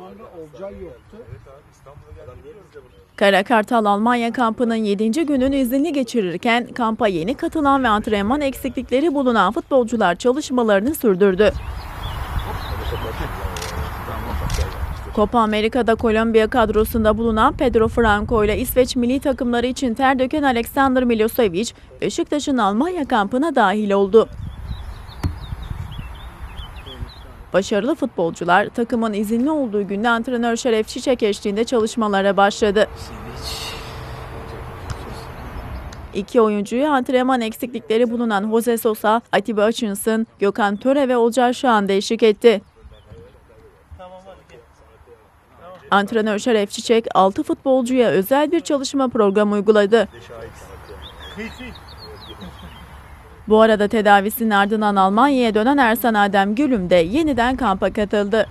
Olcay yoktu. Kara Kartal Almanya kampının 7. gününü izinli geçirirken kampa yeni katılan ve antrenman eksiklikleri bulunan futbolcular çalışmalarını sürdürdü. Copa Amerika'da Kolombiya kadrosunda bulunan Pedro Franco ile İsveç milli takımları için ter döken Alexander Milosevic, Beşiktaş'ın Almanya kampına dahil oldu. Başarılı futbolcular takımın izinli olduğu günde antrenör Şeref Çiçek eşliğinde çalışmalara başladı. İki oyuncuyu antrenman eksiklikleri bulunan Jose Sosa, Atiba Hutchinson, Gökhan Töre ve Olcay Şahan eşlik etti. Antrenör Şeref Çiçek 6 futbolcuya özel bir çalışma programı uyguladı. Bu arada tedavisinin ardından Almanya'ya dönen Ersan Adem Gülüm de yeniden kampa katıldı.